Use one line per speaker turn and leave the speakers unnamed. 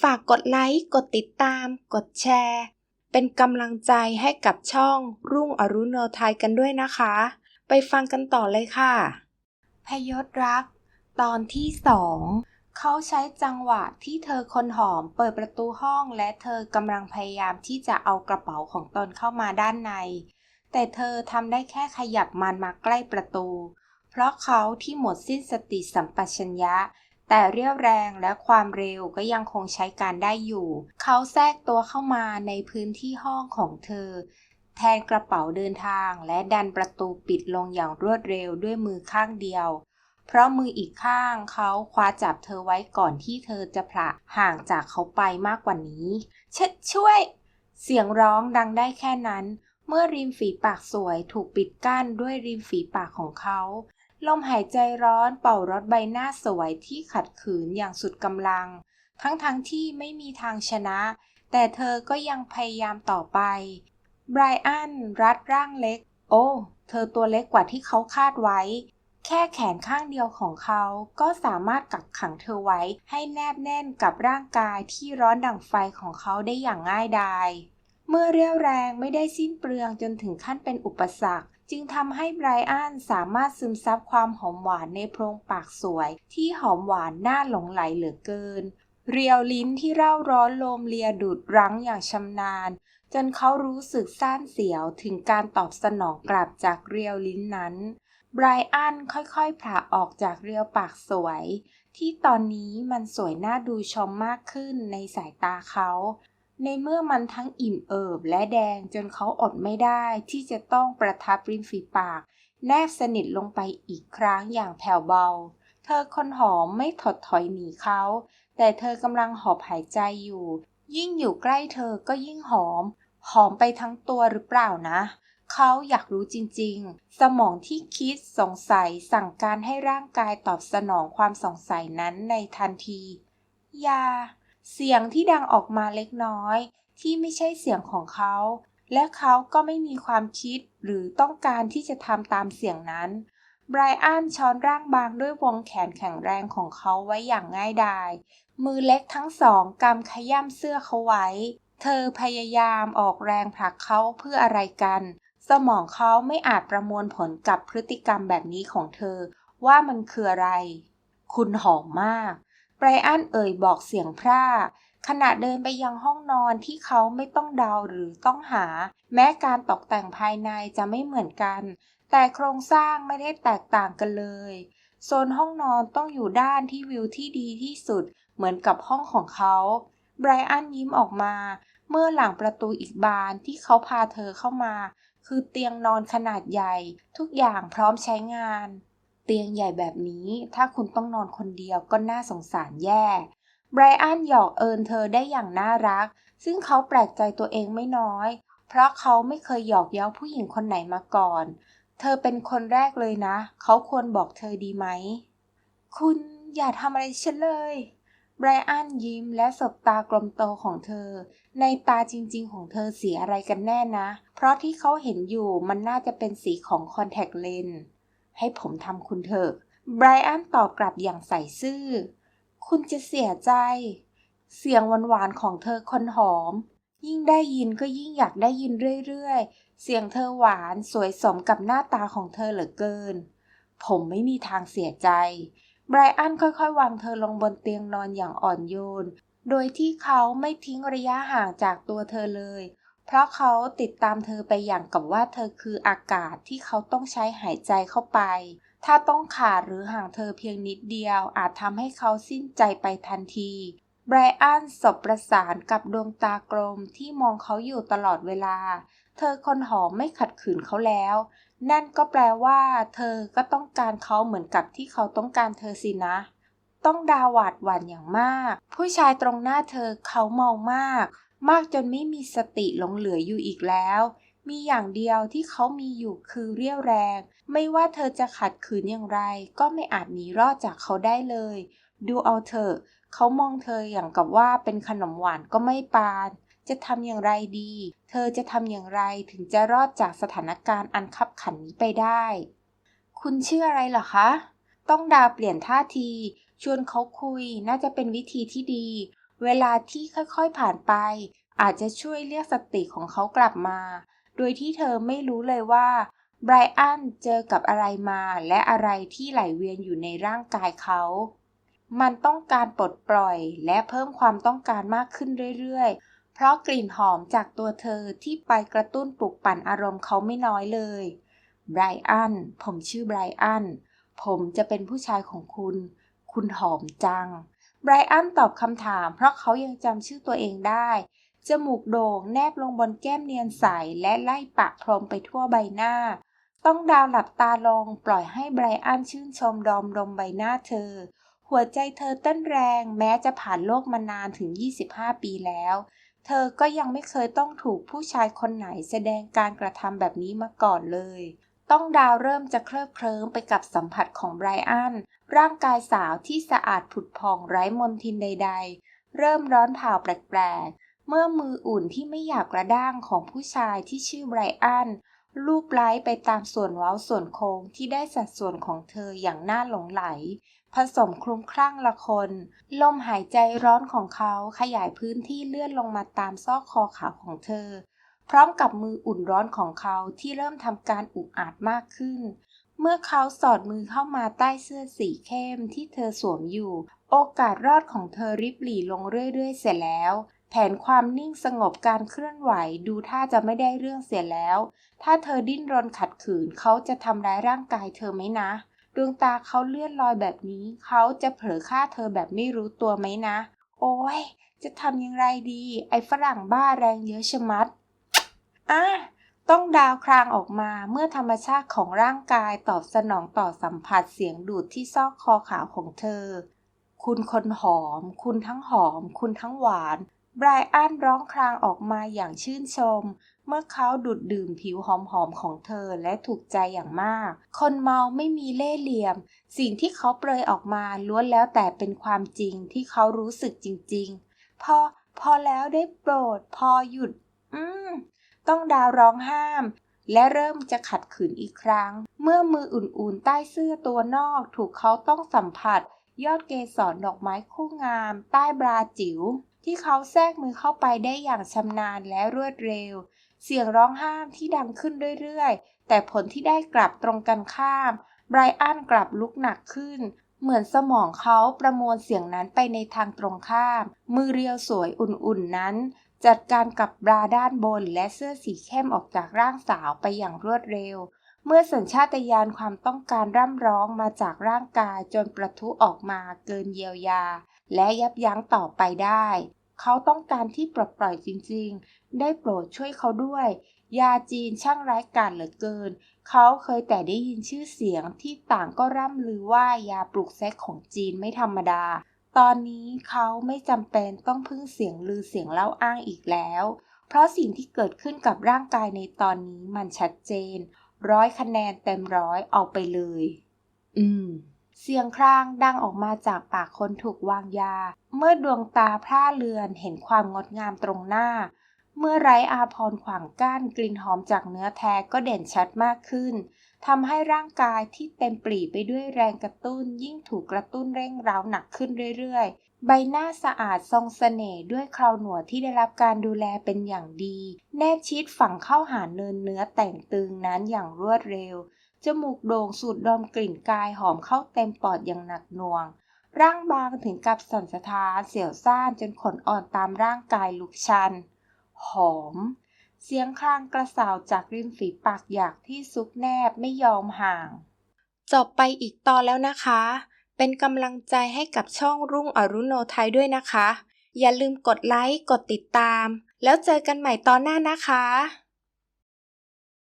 ฝากกดไลค์ กดติดตาม กดแชร์ เป็นกำลังใจให้กับช่องรุ่งอรุณโนไทยกันด้วยนะคะ ไปฟังกันต่อเลยค่ะ พยศรัก ตอนที่สองเขาใช้จังหวะที่เธอคนหอมเปิดประตูห้องและเธอกำลังพยายามที่จะเอากระเป๋าของตนเข้ามาด้านใน แต่เธอทำได้แค่ขยับมันมาใกล้ประตู เพราะเขาที่หมดสิ้นสติสัมปชัญญะ แต่เรียวแรงและความเร็วก็ยังคงใช้การได้อยู่ เขาแทรกตัวเข้ามาในพื้นที่ห้องของเธอ แทนกระเป๋าเดินทางและดันประตูปิดลงอย่างรวดเร็วด้วยมือข้างเดียว เพราะมืออีกข้างเขาคว้าจับเธอไว้ก่อนที่เธอจะผละห่างจากเขาไปมากกว่านี้ชช่วย เสียงร้องดังได้แค่นั้น เมื่อริมฝีปากสวยถูกปิดกั้นด้วยริมฝีปากของเขา ลมหายใจร้อนเป่ารถใบหน้าสวยที่ขัดขืนอย่างสุดกำลัง ทั้งๆทที่ไม่มีทางชนะ แต่เธอก็ยังพยายามต่อไปไบรอันรัดร่างเล็ก โอ้ เธอตัวเล็กกว่าที่เขาคาดไว้ แค่แขนข้างเดียวของเขาก็สามารถกักขังเธอไว้ให้แนบแน่นกับร่างกายที่ร้อนดังไฟของเขาได้อย่างง่ายดาย เมื่อเรียวแรงไม่ได้สิ้นเปลืองจนถึงขั้นเป็นอุปสรรค จึงทำให้ไบรอันสามารถซึมซับความหอมหวานในโพรงปากสวย ที่หอมหวานน่าหลงไหลเหลือเกิน เรียวลิ้นที่เร่าร้อนโลมเลียดูดรั้งอย่างชำนาญ จนเขารู้สึกซ่านเสียวถึงการตอบสนองกลับจากเรียวลิ้นนั้นไบรอันค่อยๆ ผ่าออกจากเรียวปากสวย ที่ตอนนี้มันสวยน่าดูชมมากขึ้นในสายตาเขา ในเมื่อมันทั้งอิ่มเอิบและแดงจนเขาอดไม่ได้ที่จะต้องประทับริมฝีปาก แนบสนิทลงไปอีกครั้งอย่างแผ่วเบา เธอคนหอมไม่ถดถอยหนีเขา แต่เธอกำลังหอบหายใจอยู่ ยิ่งอยู่ใกล้เธอก็ยิ่งหอม หอมไปทั้งตัวหรือเปล่านะ เขาอยากรู้จริงๆ สมองที่คิดสงสัยสั่งการให้ร่างกายตอบสนองความสงสัยนั้นในทันที ยา เสียงที่ดังออกมาเล็กน้อย ที่ไม่ใช่เสียงของเขา และเขาก็ไม่มีความคิดหรือต้องการที่จะทำตามเสียงนั้นไบรอันช้อนร่างบางด้วยวงแขนแข็งแรงของเขาไว้อย่างง่ายดาย มือเล็กทั้งสองกำขย้ำเสื้อเขาไว้ เธอพยายามออกแรงผลักเขาเพื่ออะไรกัน สมองเขาไม่อาจประมวลผลกับพฤติกรรมแบบนี้ของเธอ ว่ามันคืออะไร คุณหอมมาก ไบรอันเอ่ยบอกเสียงพร่าขณะเดินไปยังห้องนอนที่เขาไม่ต้องเดาหรือต้องหา แม้การตกแต่งภายในจะไม่เหมือนกัน แต่โครงสร้างไม่ได้แตกต่างกันเลย โซนห้องนอนต้องอยู่ด้านที่วิวที่ดีที่สุดเหมือนกับห้องของเขาไบรอันยิ้มออกมา เมื่อหลังประตูอีกบานที่เขาพาเธอเข้ามา คือเตียงนอนขนาดใหญ่ ทุกอย่างพร้อมใช้งาน เตียงใหญ่แบบนี้ ถ้าคุณต้องนอนคนเดียวก็น่าสงสารแย่ไบรอันหยอกเอินเธอได้อย่างน่ารัก ซึ่งเขาแปลกใจตัวเองไม่น้อย เพราะเขาไม่เคยหยอกเย้าผู้หญิงคนไหนมาก่อน เธอเป็นคนแรกเลยนะ เขาควรบอกเธอดีไหม คุณอย่าทำอะไรฉันเลยไบรอันยิ้มและสบตากลมโตของเธอ ในตาจริงๆของเธอสีอะไรกันแน่นะ เพราะที่เขาเห็นอยู่มันน่าจะเป็นสีของคอนแทคเลนส์ ให้ผมทำคุณเถอะ ไบรอันตอบกลับอย่างใส่ซื่อ คุณจะเสียใจ เสียงหวานๆของเธอคนหอม ยิ่งได้ยินก็ยิ่งอยากได้ยินเรื่อยๆ เสียงเธอหวานสวยสมกับหน้าตาของเธอเหลือเกิน ผมไม่มีทางเสียใจ ไบรอันค่อยๆ วางเธอลงบนเตียงนอนอย่างอ่อนโยน โดยที่เขาไม่ทิ้งระยะห่างจากตัวเธอเลย เพราะเขาติดตามเธอไปอย่างกับว่าเธอคืออากาศที่เขาต้องใช้หายใจเข้าไป ถ้าต้องขาดหรือห่างเธอเพียงนิดเดียว อาจทำให้เขาสิ้นใจไปทันทีไบรอันสบประสานกับดวงตากลมที่มองเขาอยู่ตลอดเวลา เธอคนหอมไม่ขัดขืนเขาแล้ว นั่นก็แปลว่า เธอก็ต้องการเขาเหมือนกับที่เขาต้องการเธอสินะ ต้องดาหวาดหวั่นอย่างมาก ผู้ชายตรงหน้าเธอเขาเมามาก มากจนไม่มีสติหลงเหลืออยู่อีกแล้ว มีอย่างเดียวที่เขามีอยู่คือเรี่ยวแรง ไม่ว่าเธอจะขัดขืนอย่างไร ก็ไม่อาจหนีรอดจากเขาได้เลย ดูเอาเถอะ เขามองเธออย่างกับว่าเป็นขนมหวานก็ไม่ปาน จะทำอย่างไรดี เธอจะทำอย่างไรถึงจะรอดจากสถานการณ์อันคับขันนี้ไปได้ คุณชื่ออะไรเหรอคะ ต้องดาเปลี่ยนท่าที ชวนเขาคุยน่าจะเป็นวิธีที่ดี เวลาที่ค่อยๆผ่านไป อาจจะช่วยเรียกสติของเขากลับมา โดยที่เธอไม่รู้เลยว่าไบรอันเจอกับอะไรมา และอะไรที่ไหลเวียนอยู่ในร่างกายเขา มันต้องการปลดปล่อยและเพิ่มความต้องการมากขึ้นเรื่อยๆ เพราะกลิ่นหอมจากตัวเธอที่ไปกระตุ้นปลุกปั่นอารมณ์เขาไม่น้อยเลยไบรอันผมชื่อไบรอันผมจะเป็นผู้ชายของคุณ คุณหอมจัง ไบรอันตอบคำถาม เพราะเขายังจำชื่อตัวเองได้ จมูกโด่งแนบลงบนแก้มเนียนใส และไล่ปะพรมไปทั่วใบหน้า ต้องดาวหลับตาลง ปล่อยให้ไบรอันชื่นชมดอมลมใบหน้าเธอ หัวใจเธอเต้นแรงแม้จะผ่านโลกมานานถึง 25 ปีแล้ว เธอก็ยังไม่เคยต้องถูกผู้ชายคนไหนแสดงการกระทำแบบนี้มาก่อนเลย ต้องดาวเริ่มจะเคลิบเคลิ้มไปกับสัมผัสของไบรอัน ร่างกายสาวที่สะอาดผุดผ่องไร้มลทินใด ๆ เริ่มร้อนเผาแปลกๆ เมื่อมืออุ่นที่ไม่อยากกระด้างของผู้ชายที่ชื่อไบรอันลูบไล้ไปตามส่วนเว้าส่วนโค้งที่ได้สัดส่วนของเธออย่างน่าหลงไหล ผสมคลุมคลั่งละคน ลมหายใจร้อนของเขาขยายพื้นที่เลื่อนลงมาตามซอกคอขาวของเธอ พร้อมกับมืออุ่นร้อนของเขาที่เริ่มทำการอุกอาจมากขึ้น เมื่อเขาสอดมือเข้ามาใต้เสื้อสีเข้มที่เธอสวมอยู่ โอกาสรอดของเธอริบหรี่ลงเรื่อยๆ เสียแล้ว แผนความนิ่งสงบการเคลื่อนไหวดูท่าจะไม่ได้เรื่องเสียแล้ว ถ้าเธอดิ้นรนขัดขืนเขาจะทำร้ายร่างกายเธอไหมนะ ดวงตาเขาเลื่อนลอยแบบนี้ เขาจะเผลอฆ่าเธอแบบไม่รู้ตัวไหมนะ โอ้ยจะทำยังไงดี ไอ้ฝรั่งบ้าแรงเยอะชะมัด อะต้องดาวครางออกมาเมื่อธรรมชาติของร่างกายตอบสนองต่อสัมผัสเสียงดูดที่ซอกคอขาวของเธอ คุณคนหอม คุณทั้งหอม คุณทั้งหวานไบรอันร้องครางออกมาอย่างชื่นชม เมื่อเขาดูดดื่มผิวหอมๆของเธอและถูกใจอย่างมาก คนเมาไม่มีเล่ห์เหลี่ยม สิ่งที่เขาเปรยออกมาล้วนแล้วแต่เป็นความจริงที่เขารู้สึกจริง ๆ พอ พอแล้วได้โปรด พอหยุด อืม ต้องดาวร้องห้าม และเริ่มจะขัดขืนอีกครั้ง เมื่อมืออุ่นๆ ใต้เสื้อตัวนอกถูกเขาต้องสัมผัส ยอดเกสรดอกไม้คู่งาม ใต้บราจิ๋วที่เขาแทรกมือเข้าไปได้อย่างชำนาญและรวดเร็ว เสียงร้องห้ามที่ดังขึ้นเรื่อยๆ แต่ผลที่ได้กลับตรงกันข้ามไบรอันกลับลุกหนักขึ้น เหมือนสมองเขาประมวลเสียงนั้นไปในทางตรงข้าม มือเรียวสวยอุ่นๆนั้น จัดการกับบราด้านบนและเสื้อสีเข้มออกจากร่างสาวไปอย่างรวดเร็ว เมื่อสัญชาตญาณความต้องการร่ำร้องมาจากร่างกายจนประทุออกมาเกินเยียวยา และยับยั้งต่อไปได้ เขาต้องการที่ปลดปล่อยจริงๆ ได้โปรดช่วยเขาด้วย ยาจีนช่างร้ายกาจเหลือเกิน เขาเคยแต่ได้ยินชื่อเสียงที่ต่างก็ร่ำลือว่ายาปลุกเซ็กของจีนไม่ธรรมดา ตอนนี้เขาไม่จำเป็นต้องพึ่งเสียงลือเสียงเล่าอ้างอีกแล้ว เพราะสิ่งที่เกิดขึ้นกับร่างกายในตอนนี้มันชัดเจน ร้อยคะแนนเต็มร้อยเอาไปเลย อืม เสียงครางดังออกมาจากปากคนถูกวางยา เมื่อดวงตาพร่าเลือนเห็นความงดงามตรงหน้า เมื่อไร้อาพรณ์ขวางกั้นกลิ่นหอมจากเนื้อแท้ก็เด่นชัดมากขึ้น ทำให้ร่างกายที่เต็มปรีไปด้วยแรงกระตุ้น ยิ่งถูกกระตุ้นเร่งเร้าหนักขึ้นเรื่อยๆ ใบหน้าสะอาดทรงเสน่ห์ด้วยคราวหนวดที่ได้รับการดูแลเป็นอย่างดี แนบชิดฝังเข้าหาเนินเนื้อแต่งตึงนั้นอย่างรวดเร็ว จมูกโด่งสูดดมกลิ่นกายหอมเข้าเต็มปอดอย่างหนักหน่วง ร่างบางถึงกับสั่นสะท้านเสียวซ่านจนขนอ่อนตามร่างกายลุกชัน หอม เสียงครางกระสาวจากริมฝีปากอยากที่ซุกแนบไม่ยอมห่าง จบไปอีกตอนแล้วนะคะ เป็นกำลังใจให้กับช่องรุ่งอรุโนไทยด้วยนะคะ อย่าลืมกดไลค์ กดติดตาม แล้วเจอกันใหม่ตอนหน้านะคะ